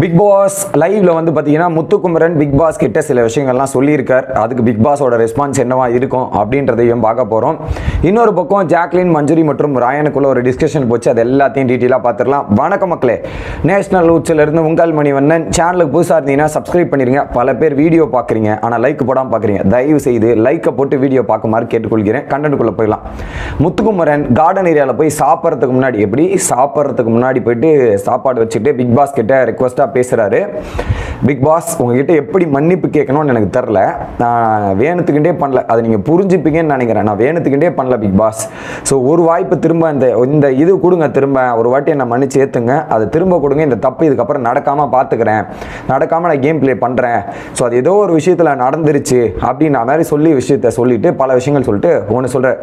Big pass லைவ்ல வந்து பார்த்தீங்கன்னா முத்துக்குமரன் பிக் பாஸ் கிட்ட சில விஷயங்கள்லாம் சொல்லியிருக்கார். அதுக்கு பிக் பாஸோட ரெஸ்பான்ஸ் என்னவா இருக்கும் அப்படின்றதையும் பார்க்க போகிறோம் இன்னொரு பக்கம் ஜாக்லின் மஞ்சுரி மற்றும் ராயனுக்குள்ள ஒரு டிஸ்கஷன் போச்சு. அது எல்லாத்தையும் டீட்டெயிலாக பார்த்துடலாம். வணக்கம் மக்களே. நேஷனல் ரூட்ஸ்ல இருந்து உங்கள் மணிவண்ணன். சேனலுக்கு புதுசாக இருந்தீங்கன்னா சப்ஸ்கிரைப் பண்ணிருங்க. பல பேர் வீடியோ பார்க்குறீங்க. ஆனால் லைக் போடாமல் பார்க்குறீங்க. தயவு செய்து லைக்கை போட்டு வீடியோ பார்க்குமாறு கேட்டுக்கொள்கிறேன். கண்டென்ட்டுக்குள்ளே போயிடலாம். முத்துக்குமரன் கார்டன் ஏரியாவில் போய் சாப்பிட்றதுக்கு முன்னாடி எப்படி சாப்பிட்றதுக்கு முன்னாடி போயிட்டு சாப்பாடு வச்சுட்டு பிக் பாஸ் கிட்ட ரெக்வஸ்ட்டாக பேசுகிறாரு பிக் பாஸ் உங்ககிட்ட எப்படி மன்னிப்பு கேட்கணும்னு எனக்கு தெரில நான் வேணுத்துக்கிட்டே பண்ணல. அதை நீங்கள் புரிஞ்சுப்பீங்கன்னு நினைக்கிறேன். நான் வேணுத்துக்கிட்டே பண்ணல பிக் பாஸ் ஸோ ஒரு வாய்ப்பு திரும்ப இந்த இந்த இது கொடுங்க திரும்ப. ஒரு வாட்டி என்னை மன்னிச்சு ஏற்றுங்க அதை திரும்ப கொடுங்க. இந்த தப்பு இதுக்கப்புறம் நடக்காமல் பார்த்துக்கிறேன் நடக்காமல் நான் கேம் ப்ளே பண்ணுறேன் ஸோ அது ஏதோ ஒரு விஷயத்தில் நடந்துருச்சு அப்படின்னு மாதிரி சொல்லி விஷயத்த சொல்லிட்டு பல விஷயங்கள் சொல்லிட்டு ஒன்று சொல்கிறேன்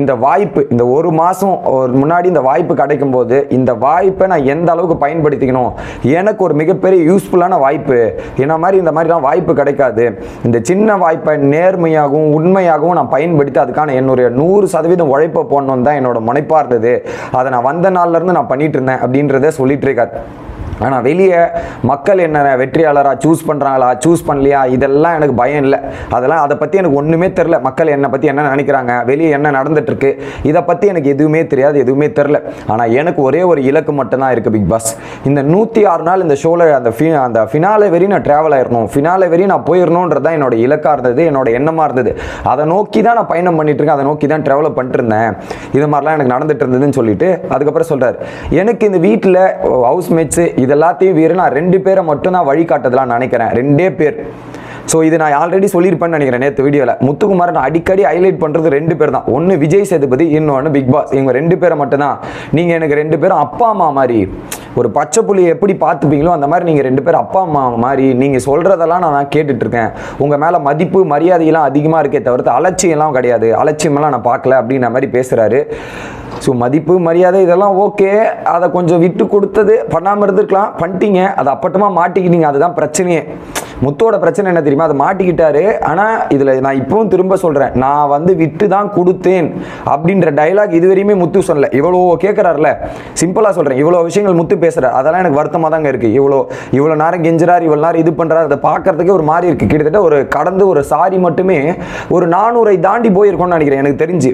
இந்த வாய்ப்பு இந்த ஒரு மாதம் ஒரு முன்னாடி இந்த வாய்ப்பு கிடைக்கும் போது இந்த வாய்ப்பை நான் எந்த அளவுக்கு பயன்படுத்திக்கணும்? எனக்கு ஒரு மிகப்பெரிய யூஸ்ஃபுல்லான வாய்ப்பு. என்ன மாதிரி இந்த மாதிரிலாம் வாய்ப்பு கிடைக்காது. இந்த சின்ன வாய்ப்பை நேர்மையாகவும் உண்மையாகவும் நான் பயன்படுத்தி அதுக்கான என்னுடைய நூறு சதவீதம் உழைப்பை போடணும்னு தான் என்னோட முனைப்பாக இருந்தது. அதை நான் வந்த நாள்ல இருந்து நான் பண்ணிட்டு இருந்தேன் அப்படின்றத சொல்லிட்டு இருக்காரு. ஆனால் வெளியே மக்கள் என்ன வெற்றியாளராக சூஸ் பண்ணுறாங்களா சூஸ் பண்ணலையா இதெல்லாம் எனக்கு பயம் இல்லை. அதெல்லாம் அதை பற்றி எனக்கு ஒன்றுமே தெரில மக்கள் என்னை பற்றி என்ன நினைக்கிறாங்க வெளியே என்ன நடந்துட்டுருக்கு இதை பற்றி எனக்கு எதுவுமே தெரியாது எதுவுமே தெரில ஆனால் எனக்கு ஒரே ஒரு இலக்கு மட்டும்தான் இருக்குது பிக் பாஸ் இந்த நூற்றி ஆறு நாள் இந்த ஷோவில் அந்த ஃபி அந்த ஃபினாலே வரையும் நான் ட்ராவல் ஆயிடணும் ஃபினாலே வரையும் நான் போயிடணுன்றது தான் என்னோட இலக்காக இருந்தது என்னோட எண்ணமாக இருந்தது. அதை நோக்கி தான் நான் பயணம் பண்ணிட்டு இருக்கேன் அதை நோக்கி தான் ட்ராவல் பண்ணிட்டு இருந்தேன் இது மாதிரிலாம் எனக்கு நடந்துட்டு இருந்ததுன்னு சொல்லிட்டு அதுக்கப்புறம் சொல்கிறார் எனக்கு இந்த வீட்டில் ஹவுஸ்மேட்ஸு இது எல்லாத்தையும் வீர நான் ரெண்டு பேரை மட்டும் தான் வழிகாட்டதெல்லாம் நினைக்கிறேன். ரெண்டே பேர். ஸோ இது நான் ஆல்ரெடி சொல்லியிருப்பேன்னு நினைக்கிறேன் நேற்று வீடியோவில் முத்துக்குமார் நான் அடிக்கடி ஹைலைட் பண்ணுறது ரெண்டு பேர் தான். ஒன்று விஜய் சேதுபதி இன்னொன்று பிக் பாஸ் இவங்க ரெண்டு பேரை மட்டும்தான். நீங்கள் எனக்கு ரெண்டு பேரும் அப்பா அம்மா மாதிரி ஒரு பச்சை புள்ளியை எப்படி பார்த்துப்பீங்களோ அந்த மாதிரி நீங்கள் ரெண்டு பேரும் அப்பா அம்மா மாதிரி நீங்கள் சொல்கிறதெல்லாம் நான் கேட்டுட்டு இருக்கேன். உங்கள் மேலே மதிப்பு மரியாதையெல்லாம் அதிகமாக இருக்கே தவிர்த்து அலட்சியம்லாம் கிடையாது. அலட்சியமெல்லாம் நான் பார்க்கல அப்படின்ற மாதிரி பேசுகிறாரு ஸோ மதிப்பு மரியாதை இதெல்லாம் ஓகே அதை கொஞ்சம் விட்டு கொடுத்தது பண்ணாமல் இருந்திருக்கலாம். பண்ணிட்டீங்க. அதை அப்பட்டமாக மாட்டிக்கிட்டீங்க. அதுதான் பிரச்சனையே. முத்தோட பிரச்சனை என்ன தெரியுமா? அதை மாட்டிக்கிட்டாரு. ஆனால் இதில் நான் இப்பவும் திரும்ப சொல்கிறேன் நான் வந்து விட்டு தான் கொடுத்தேன் அப்படின்ற டைலாக் இதுவரையுமே முத்து சொல்லல. இவ்வளோ கேட்குறாருல சிம்பிளாக சொல்கிறேன் இவ்வளோ விஷயங்கள் முத்து பேசுகிறார் அதெல்லாம் எனக்கு வருத்தமாக தாங்க இருக்குது இவ்வளோ இவ்வளோ நேரம் கெஞ்சுறாரு இவ்வளோ நேரம் இது பண்ணுறாரு அதை பார்க்கறதுக்கே ஒரு மாதிரி இருக்குது கிட்டத்தட்ட ஒரு கடந்து ஒரு சாரி மட்டுமே ஒரு நானூறை தாண்டி போயிருக்கோம்னு நினைக்கிறேன். எனக்கு தெரிஞ்சு.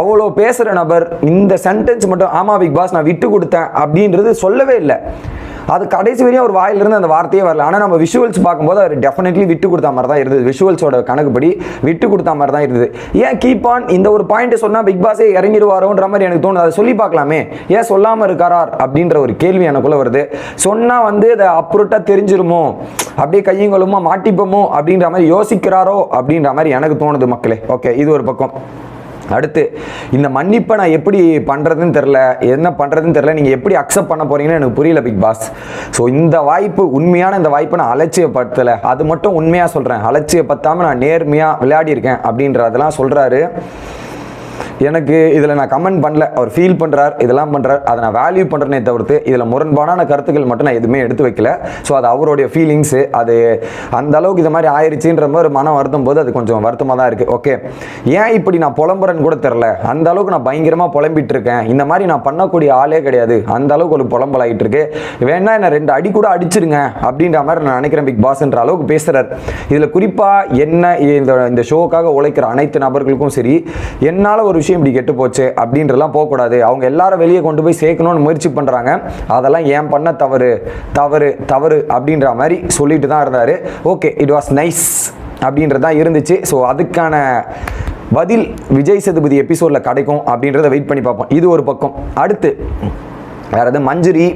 அவ்வளோ பேசுகிற நபர் இந்த சென்டென்ஸ் மட்டும் ஆமா பிக் பாஸ் நான் விட்டு கொடுத்தேன் அப்படின்றது சொல்லவே இல்லை. அது கடைசி வரையும் அவர் வாயிலிருந்து அந்த வார்த்தையே வரல. ஆனால் நம்ம விஷுவல்ஸ் பார்க்கும்போது அவர் டெஃபினெட்லி விட்டு கொடுத்த மாதிரி தான் இருந்தது. விஷுவல்ஸோட கணக்குப்படி விட்டு கொடுத்த மாதிரி தான் இருந்தது. ஏன் கீப் ஆன் இந்த ஒரு பாயிண்ட் சொன்னால் பிக் பாஸே இறங்கிடுவாரோன்ற மாதிரி எனக்கு தோணுது. அதை சொல்லி பார்க்கலாமே. ஏன் சொல்லாமல் இருக்காரார் அப்படின்ற ஒரு கேள்வி எனக்குள்ளே வருது. சொன்னால் வந்து அதை அப்ரூட்டாக தெரிஞ்சிருமோ? அப்படியே கையங்களுமா மாட்டிப்போமோ? அப்படின்ற மாதிரி யோசிக்கிறாரோ? அப்படின்ற மாதிரி எனக்கு தோணுது மக்களே. ஓகே இது ஒரு பக்கம். அடுத்து இந்த மன்னிப்பை நான் எப்படி பண்ணுறதுன்னு தெரில என்ன பண்ணுறதுன்னு தெரில நீங்கள் எப்படி அக்செப்ட் பண்ண போகிறீங்கன்னு எனக்கு புரியல பிக் பாஸ் ஸோ இந்த வாய்ப்பு உண்மையான இந்த வாய்ப்பை நான் அலட்சியப்படுத்தலை. அது மட்டும் உண்மையாக சொல்கிறேன் அலட்சியப்படுத்தாமல் நான் நேர்மையாக விளையாடி இருக்கேன் அப்படின்றதெல்லாம் சொல்கிறாரு எனக்கு இதில் நான் கமெண்ட் பண்ணல. அவர் ஃபீல் பண்ணுறார் இதெல்லாம் பண்ணுறார் அதை நான் வேல்யூ பண்ணுறேனே தவிர்த்து இதில் முரண்பாடான கருத்துக்கள் மட்டும் நான் எதுவுமே எடுத்து வைக்கல. ஸோ அது அவருடைய ஃபீலிங்ஸு அது அந்த அளவுக்கு இது மாதிரி ஆயிருச்சுன்ற மாதிரி ஒரு மனம் வருத்தும் போது அது கொஞ்சம் வருத்தமாக தான் இருக்குது ஓகே ஏன் இப்படி நான் புலம்புறேன்னு கூட தெரில. அந்த அளவுக்கு நான் பயங்கரமாக புலம்பிட்டு இருக்கேன். இந்த மாதிரி நான் பண்ணக்கூடிய ஆளே கிடையாது. அந்த அளவுக்கு ஒரு புலம்பலாகிட்டு இருக்கு. வேணா என்ன ரெண்டு அடி கூட அடிச்சிருங்க அப்படின்ற மாதிரி நான் நினைக்கிறேன் பிக் பாஸ்ன்ற அளவுக்கு பேசுகிறார் இதில் குறிப்பாக என்ன இந்த இந்த ஷோக்காக உழைக்கிற அனைத்து நபர்களுக்கும் சரி என்னால் ஒரு விஷயம் இப்படி கெட்டு போச்சு அப்படின்றலாம் போகக்கூடாது. அவங்க எல்லாரும் வெளியே கொண்டு போய் சேர்க்கணும்னு முயற்சி பண்ணுறாங்க அதெல்லாம் ஏன் பண்ண? தவறு. தவறு தவறு அப்படின்ற மாதிரி சொல்லிட்டு தான் இருந்தார். ஓகே இட் வாஸ் நைஸ் அப்படின்றது தான் இருந்துச்சு. ஸோ அதுக்கான பதில் விஜய் சதுபதி எபிசோடில் கிடைக்கும் அப்படின்றத வெயிட் பண்ணி பார்ப்போம். இது ஒரு பக்கம். அடுத்து வேற எது மஞ்சுரி.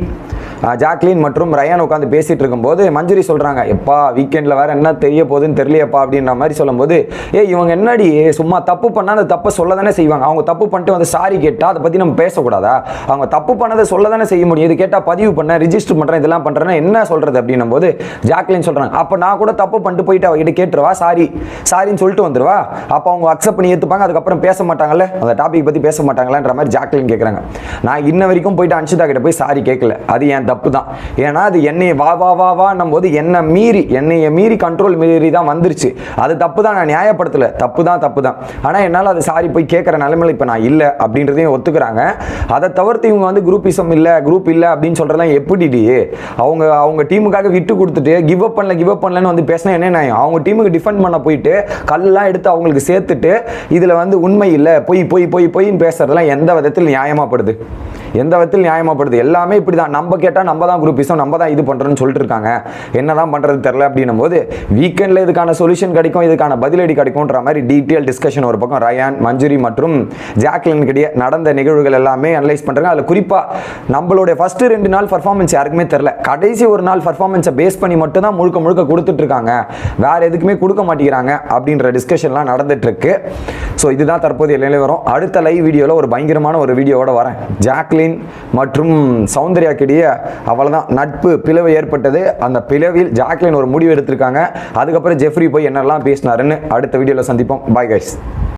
ஜாக்லின் மற்றும் ரயான் உட்காந்து பேசிட்டு இருக்கும்போது மஞ்சுரி சொல்கிறாங்க எப்பா வீக்கெண்டில் வேறு என்ன தெரிய போகுதுன்னு தெரியலையப்பா அப்படின்ற மாதிரி சொல்லும்போது ஏ இவங்க என்னடி சும்மா தப்பு பண்ணால் அந்த தப்பை சொல்ல தானே செய்வாங்க. அவங்க தப்பு பண்ணிட்டு வந்து சாரி கேட்டால் அதை பற்றி நம்ம பேசக்கூடாதா? அவங்க தப்பு பண்ணதை சொல்ல தானே செய்ய முடியும். இது கேட்டால் பதிவு பண்ண ரிஜிஸ்டர் பண்ணுறேன் இதெல்லாம் பண்ணுறேன்னா என்ன சொல்கிறது அப்படின்னும் போது ஜாக்லின் சொல்கிறாங்க அப்போ நான் கூட தப்பு பண்ணிட்டு போயிட்டு அவகிட்ட கேட்டுருவா சாரி சாரின்னு சொல்லிட்டு வந்துடுவா அப்போ அவங்க அக்செப்ட் பண்ணி ஏற்றுப்பாங்க அதுக்கப்புறம் பேச மாட்டாங்கல்ல? அந்த டாபிக் பற்றி பேச மாட்டாங்களான்ற மாதிரி ஜாக்லின் கேட்குறாங்க நான் இன்ன வரைக்கும் போயிட்டு அன்ஷிதா கிட்ட போய் சாரி கேட்கல அது என் தப்பு தான் ஏன்னா அது என்னை வா வா வா வான்னும் போது என்னை மீறி என்னையை மீறி கண்ட்ரோல் மீறி தான் வந்துருச்சு. அது தப்பு தான் நான் நியாயப்படுத்தல. தப்பு தான் தப்பு தான் ஆனால் என்னால் அது சாரி போய் கேட்குற நிலைமையில் இப்போ நான் இல்லை அப்படின்றதையும் ஒத்துக்கிறாங்க. அதை தவிர்த்து இவங்க வந்து குரூப்பிசம் இல்லை குரூப் இல்லை அப்படின்னு சொல்கிறதெல்லாம் எப்படி டி? அவங்க அவங்க டீமுக்காக விட்டு கொடுத்துட்டு கிவ் அப் பண்ணல கிவ் அப் பண்ணலன்னு வந்து பேசினா என்ன நியாயம்? அவங்க டீமுக்கு டிஃபெண்ட் பண்ண போயிட்டு கல்லாம் எடுத்து அவங்களுக்கு சேர்த்துட்டு இதில் வந்து உண்மை இல்லை பொய் பொய் பொய் பொய்ன்னு பேசுறதெல்லாம் எந்த விதத்தில் நியாயமாகப்படுது எந்த விதத்தில் நியாயமாகப்படுது எல்லாமே இப்படி தான் நம்ம கேட்டால் நம்ம தான் குரூப்பிசம் நம்ம தான் இது பண்ணுறோன்னு சொல்லிட்டு இருக்காங்க. என்ன தான் பண்ணுறது தெரில அப்படின்னும் போது வீக்கெண்டில் இதுக்கான சொல்யூஷன் கிடைக்கும் இதுக்கான பதிலடி கிடைக்கும்ன்ற மாதிரி டீட்டெயில் டிஸ்கஷன் ஒரு பக்கம் ரயான் மஞ்சுரி மற்றும் ஜாக்லின் கிடையே நடந்த நிகழ்வுகள் எல்லாமே அனலைஸ் பண்ணுறாங்க அதில் குறிப்பாக நம்மளுடைய ஃபஸ்ட்டு ரெண்டு நாள் பர்ஃபார்மன்ஸ் யாருக்குமே தெரில கடைசி ஒரு நாள் பர்ஃபார்மன்ஸை பேஸ் பண்ணி மட்டும் தான் முழுக்க முழுக்க கொடுத்துட்டு இருக்காங்க. எதுக்குமே கொடுக்க மாட்டேங்கிறாங்க அப்படின்ற டிஸ்கஷன்லாம் நடந்துட்டு இருக்கு. ஸோ இதுதான் தற்போதைய நிலவரம். அடுத்த லைவ் வீடியோவில் ஒரு பயங்கரமான ஒரு வீடியோவோட வரேன். ஜாக்லின் மற்றும் சௌந்தர்யாக்கிடையே அவ்வளோதான் நட்பு பிளவு ஏற்பட்டது. அந்த பிளவில் ஜாக்லின் ஒரு முடிவு எடுத்திருக்காங்க. அதுக்கப்புறம் ஜெஃப்ரி போய் என்னெல்லாம் பேசினாருன்னு அடுத்த வீடியோவில் சந்திப்போம். Bye guys